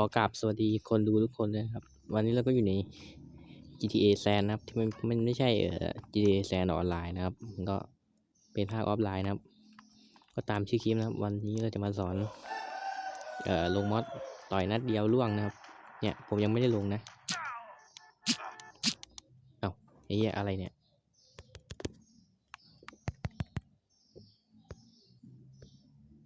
ขอกราบสวัสดีคนดูทุกคนเลยนะครับ วันนี้เราก็อยู่ใน GTA San นะครับ ที่มันมันไม่ใช่เอ่อ GTA San ออนไลน์นะครับมันก็เป็นภาคออฟไลน์นะครับ ก็ตามชื่อคลิปนะครับ วันนี้เราจะมาสอนเอ่อลงมอดต่อยนัดเดียวล่วงนะครับ เนี่ยผมยังไม่ได้ลงนะเอ้าไอ้เหี้ยอะไรเนี่ย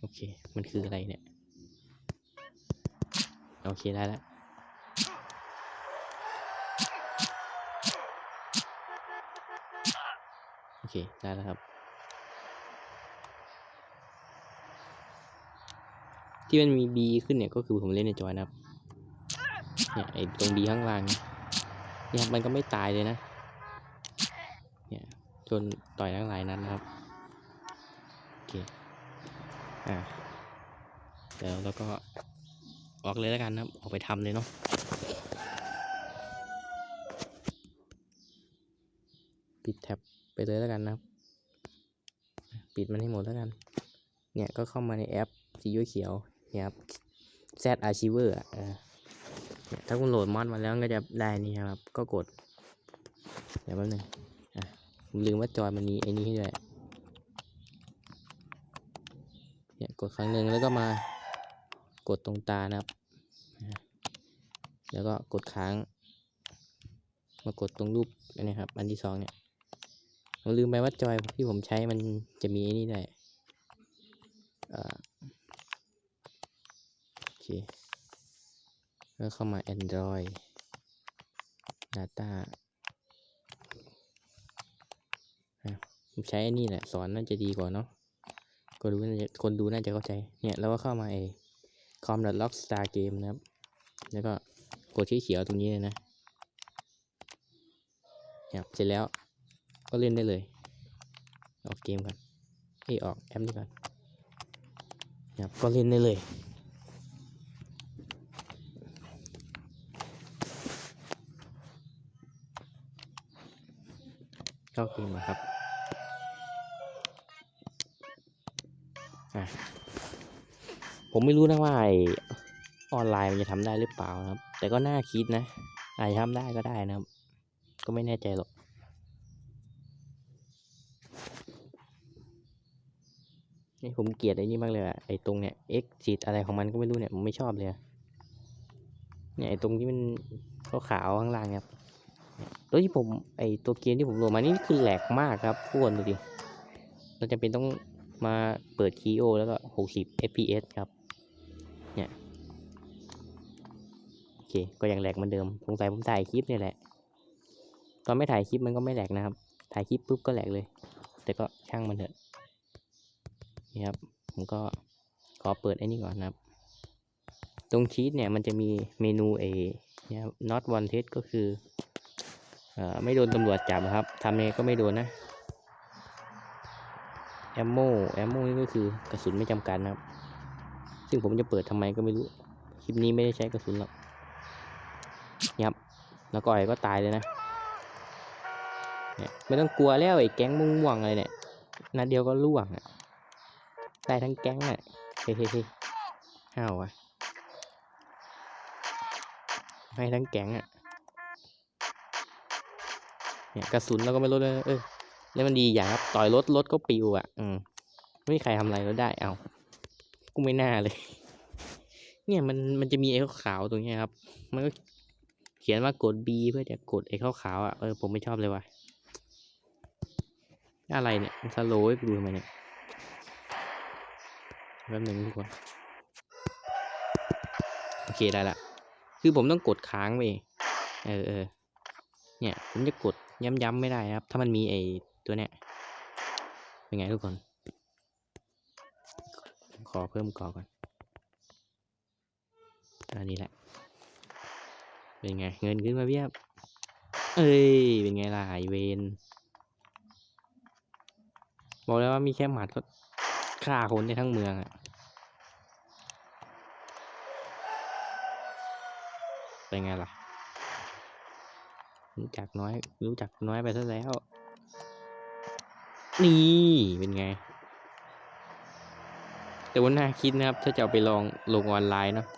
โอเค มันคืออะไรเนี่ย โอเคได้แล้วโอเคได้แล้วครับ ที่มันมี B ขึ้นเนี่ยก็คือผมเล่นในจอยนะครับเนี่ยไอ้ตรง B ข้างล่างเนี่ยมันก็ไม่ตายเลยนะเนี่ยจนต่อยทั้งหลายนั้นนะครับโอเคอ่าเดี๋ยวแล้วก็ ออกเลยแล้วกันนะครับ ออกไปทำเลยเนาะปิดแท็บไปเลยแล้วกันนะครับ ปิดมันให้หมดแล้วกัน เนี่ยก็เข้ามาในแอปสีเขียวเนี่ยครับ Z Archiver อะเออเนี่ยถ้าคุณโหลดมอดมาแล้วก็จะได้นี่ครับ ก็กด เดี๋ยวแป๊บนึงอะผมลืมว่าจอยมันมีไอ้นี้ให้ด้วยเนี่ยกดครั้งหนึ่งแล้วก็มากดตรงตานะครับ แล้วก็กดค้าง มากดตรงรูปนนี้ครับ อันที่สองเนี่ยผมลืมไปว่าจอยที่ผมใช้มันจะมีอ้นี่ด้วยอ่าโอเคแล้วเข้ามา Android Data อะผมใช้อ้นี่แหละ สอนน่าจะดีกว่าเนาะก็รู้น่าจะคนดูน่าจะเข้าใจ เนี่ยเราก็เข้ามาไอ้ com.lockstar game นะครับ แล้วก็ กดเขียวตรงนี้เลยนะครับเสร็จแล้วก็เล่นได้เลย ออกเกมก่อนเอยออกแอปนี้ก่อนครับก็เล่นได้เลยเข้าเกมมาครับอะผมไม่รู้นะว่าไอออนไลน์มันจะทำได้หรือเปล่านะครับ แต่ก็น่าคิดนะ อาจจะทำได้ก็ได้นะครับ ก็ไม่แน่ใจหรอก นี่ผมเกลียดไอ้นี่มากเลยอะไอ้ตรงเนี้ย X จิตอะไรของมันก็ไม่รู้เนี่ย ผมไม่ชอบเลยเนี่ยไอ้ตรงที่มันขาวๆข้างล่างครับเนี่ยตัวที่ผมไอ้ตัวเกมที่ผมโหลดมานี่คือแหลกมากครับทุกคนดูดิ เราจะเป็นต้องมาเปิดคีโอแล้วก็ 60 fps ครับ เค ก็ยังแหลกเหมือนเดิม สงสัยผมถ่ายคลิปนี่แหละ ตอนไม่ถ่ายคลิปมันก็ไม่แหลกนะครับ ถ่ายคลิปปุ๊บก็แหลกเลย แต่ก็ช่างมันเถอะ นี่ครับ ผมก็ขอเปิดไอ้นี่ก่อนนะครับ ตรงชีตเนี่ยมันจะมีเมนูเอเนี่ยครับ not wanted ก็คือเอ่อไม่โดนตำรวจจับครับทำเองก็ไม่โดนนะ ammo ammo นี่ก็คือกระสุนไม่จำกัดนะครับ ซึ่งผมจะเปิดทำไมก็ไม่รู้ คลิปนี้ไม่ได้ใช้กระสุนหรอก ยับแล้วก็ไอ้ก็ตายเลยนะเนี่ยไม่ต้องกลัวแล้วไอ้แก๊งม่วงๆอะไรเนี่ยนัดเดียวก็ล่วงอะได้ทั้งแก๊งอะเฮ้ยเฮ้ยเฮ้ยห้าวะให้ทั้งแก๊งอะเนี่ยกระสุนเราก็ไม่ลดเลยเออแล้วมันดีอย่างครับต่อยรถรถก็ปิวอะอืมไม่มีใครทำอะไรเราได้เอากูไม่น่าเลย เนี่ยมันมันจะมีไอ้ขาวตรงเนี้ยครับ มันก็ ขียนว่ากด B เพื่อจะกดไอ้ขาวๆอะ เออผมไม่ชอบเลยว่ะ อะไรเนี่ยสโลว์ให้ดูทำไมเนี่ยแป๊บหนึ่งทุกคนโอเคได้ละ คือผมต้องกดค้างไปเออเออเนี่ย ผมจะกดย้ำๆไม่ได้นะครับ ถ้ามันมีไอ้ตัวเนี้ย เป็นไงทุกคน ขอเพิ่มกอก่อนอันนี้แหละ เป็นไง เงินขึ้นมาเพียบ เอ้ย เป็นไงล่ะไอเวนบอกแล้วว่ามีแค่หมัดก็ฆ่าคนได้ทั้งเมืองอะเป็นไงล่ะ รู้จักน้อย รู้จักน้อยไปซะแล้ว นี่ เป็นไง แต่ว่าน่าคิดนะครับ ถ้าจะเอาไปลองลงออนไลน์เนาะ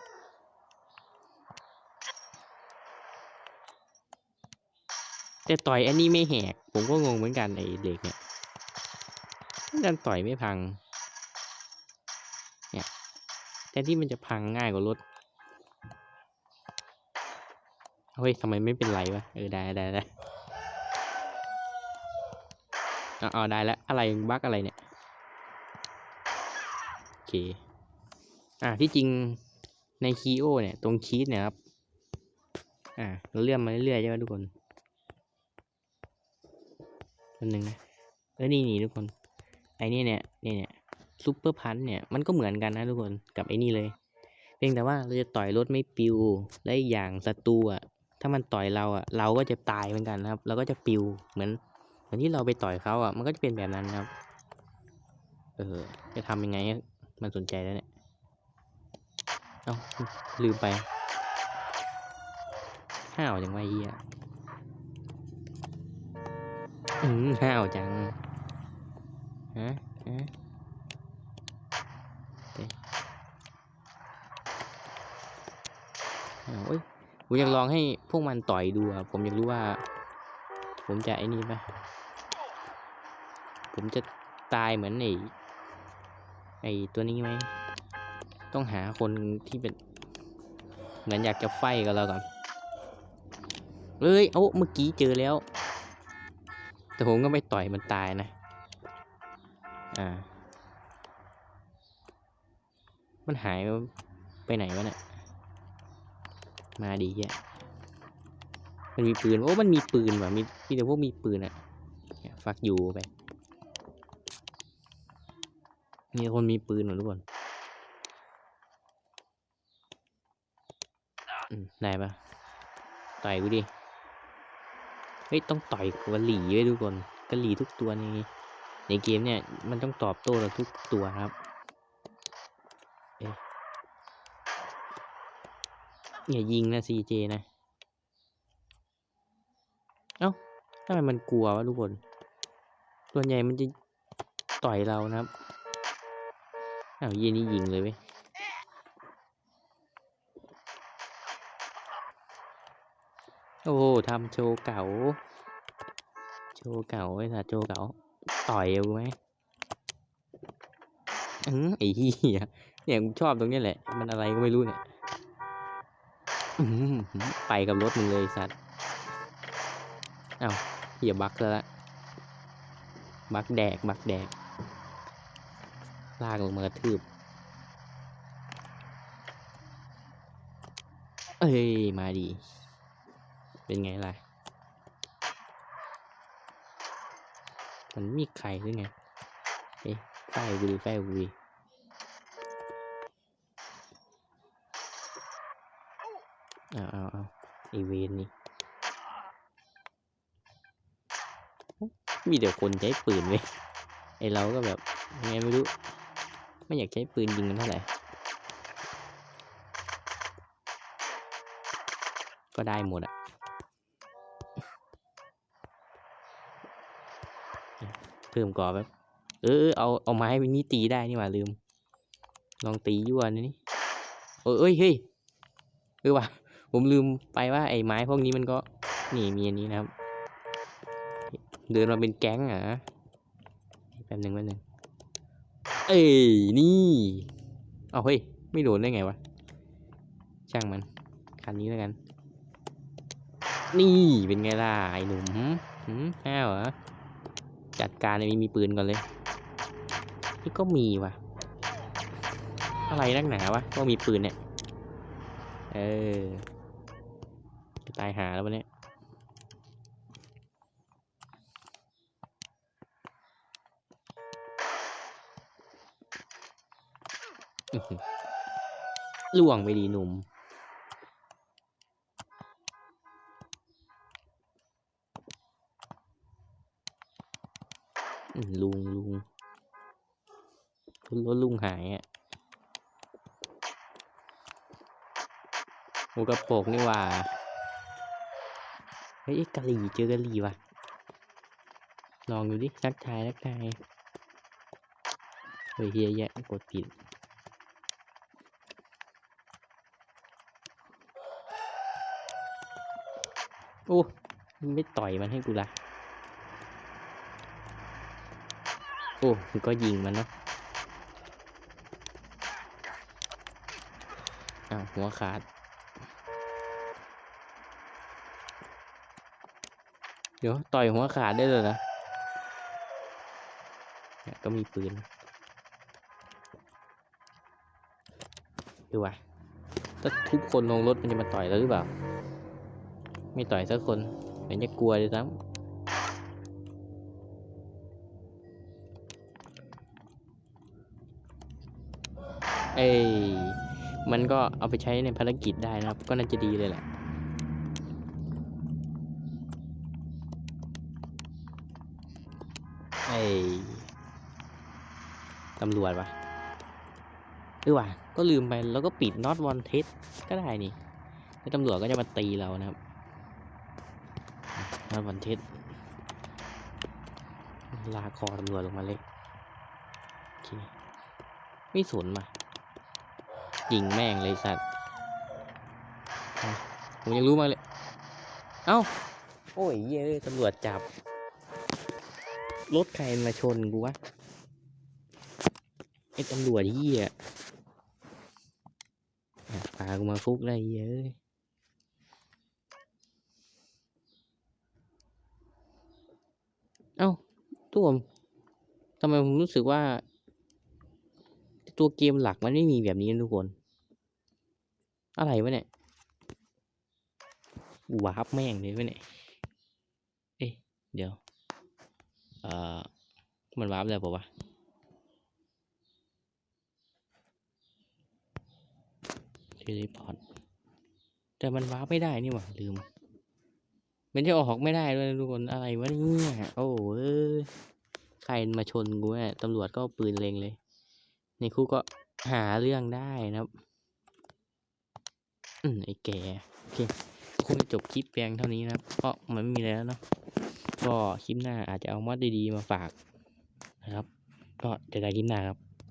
แต่ต่อยอันนี้ไม่แหก ผมก็งงเหมือนกันไอ้เด็กเนี่ยมันดันต่อยไม่พัง เนี่ยแทนที่มันจะพังง่ายกว่ารถ เฮ้ยทำไมไม่เป็นไรวะ เออได้ได้ได้เอาเอได้แล้ว อะไรบั๊กอะไรเนี่ย โอเค อ่าที่จริงในคีโอเนี่ย ตรงชีสเนี่ยครับ อ่าเราเลื่อนมาเรื่อยๆใช่ไหมทุกคน อันหนึ่งนะเออนี่นี่ทุกคน ไอ้นี่เนี่ยเนี่ยเนี่ยซูเปอร์พันเนี่ยมันก็เหมือนกันนะทุกคนกับไอ้นี่เลย เพียงแต่ว่าเราจะต่อยรถไม่ปิวและอีกอย่างศัตรูอะถ้ามันต่อยเราอะเราก็จะตายเหมือนกันนะครับ เราก็จะปิวเหมือนเหมือนที่เราไปต่อยเขาอะมันก็จะเป็นแบบนั้นครับ เออ จะทำยังไงมันสนใจแล้วเนี่ยเอ้าลืมไปห้าวจังวะเฮีย อืมห้าวจัง ฮะ ฮะเอ้ยผมอยากลองให้พวกมันต่อยดูอะผมอยากรู้ว่า ผมจะไอ้นี่ปะผมจะตายเหมือนไอ้ไอ้ตัวนี้ไหม ต้องหาคนที่เป็น เหมือนอยากจะไฟกับเราก่อนเอ้ยเอาเมื่อกี้เจอแล้ว แต่ผมก็ไม่ต่อยมันตายนะ อ่า มันหายไปไหนวะเนี่ย มาดีแยะมันมีปืน โอ้ มันมีปืนว่ะ มีมีแต่พวกมีปืนอะเนี่ยฟักอยู่ไป มีคนมีปืนหรอทุกคนได้ปะต่อยกูดิ เฮ้ยต้องต่อยกะหลี่ไว้ทุกคนกะหลี่ทุกตัวในในเกมเนี่ยมันต้องตอบโต้เราทุกตัวครับเอ๊ะอย่ายิงนะซีเจนะ เอ้าทำไมมันกลัววะทุกคน ส่วนใหญ่มันจะต่อยเรานะครับอ้าวเยี่ยนี่ยิงเลยเว้ย โอ้ทำโชว์เก่า โชว์เก่าไอ้สัตว์โชว์เก่า ต่อยเอาไหมอือไอ้เหี้ยเนี่ยกูชอบตรงนี้แหละ มันอะไรก็ไม่รู้เนี่ยไปกับรถมึงเลยสัตว์เอ้าเหี้ยบักแล้วละบักแดก บักแดก ลากลงมากระทืบ เอ้ย มาดี เป็นไงล่ะ มันมีใครหรือไง เอ๊ะไฟกูดีไฟกูดีเอาเอาเอาไอเวนนี่มีเดี๋ยวคนใช้ปืนเว้ยไอเราก็แบบไงไม่รู้ ไม่อยากใช้ปืนยิงมันเท่าไหร่ก็ได้หมดอะ พิ่มก่อแบบเออเอาเอาไม้ไปนี่ตีได้นี่หว่าลืม ลองตียั่วนี่นี่เออเอ้ยเฮ้ยเออว่ะผมลืมไปว่าไอ้ไม้พวกนี้มันก็นี่มีอันนี้นะครับ เดินมาเป็นแก๊งอะแป๊บหนึ่งแป๊บหนึ่งเอ้ยนี่เอาเฮ้ยไม่โดนได้ไงวะช่างมันคันนี้แล้วกัน นี่เป็นไงล่ะไอ้หนุ่มหืมห้าวเหรอ จัดการไอ้มีมีปืนก่อนเลย นี่ก็มีว่ะอะไรนักหนาวะก็มีปืนเนี่ย เออตายหาแล้ววันนี้ล่วงไปดีหนุ่ม อืมลุงลุงรถลุงหายอะห มูกระโปกนี่ว่า เฮ้ยกะหรี่เจอกะหรี่ว่ะ ลองดูดิทักทายทักทายเฮ้ยเฮียแยะกดผิดโอ้ไม่ต่อยมันให้กูละโอ้มันก็ยิงมันเนาะอ้าวหัวขาด เดี๋ยวต่อยหัวขาดได้เลยนะเนี่ยก็มีปืนดูว่ะถ้าทุกคนลงรถมันจะมาต่อยเราหรือเปล่า ไม่ต่อยสักคนเหมือนจะกลัวเลยซ้ำเอ้ยมันก็เอาไปใช้ในภารกิจได้นะครับ ก็น่าจะดีเลยแหละ ไอ้ ตำรวจวะเออว่ะก็ลืมไปแล้วก็ปิด not wanted ก็ได้นี่แล้วตำรวจก็จะมาตีเรานะครับ not wanted ลาคอตำรวจลงมาเลยโอเคไม่สนมายิงแม่งเลยสัตว์ผมยังรู้มาเลย เอ้า โอ้ยเย้ตำรวจจับ รถใครมาชนกูวะไอ้ตำรวจเหี้ยเนี่ยพากูมาคุกได้เยเอ้ยเอ้าตัวมทำไมผมรู้สึกว่า ตัวเกมหลักมันไม่มีแบบนี้นะทุกคน อะไรวะเนี่ยวาร์ปแม่งเลยวะเนี่ย เอ๊ะ เดี๋ยว เอ่อมันวาร์ปได้ปะวะเทเลพอร์ตแต่มันวาร์ปไม่ได้นี่หว่าลืมมันจะออกไม่ได้ด้วยทุกคนอะไรวะเนี่ยโอ้เอ้ยใครมาชนกูเนี่ยตำรวจก็ปืนเล็งเลย ในคุกก็หาเรื่องได้นะครับอืมไอ้แกโอเคคงจะจบคลิปเพียงเท่านี้นะครับ เพราะมันไม่มีอะไรแล้วเนาะ ก็คลิปหน้าอาจจะเอามอดดีๆมาฝากนะครับ ก็เจอกันคลิปหน้าครับ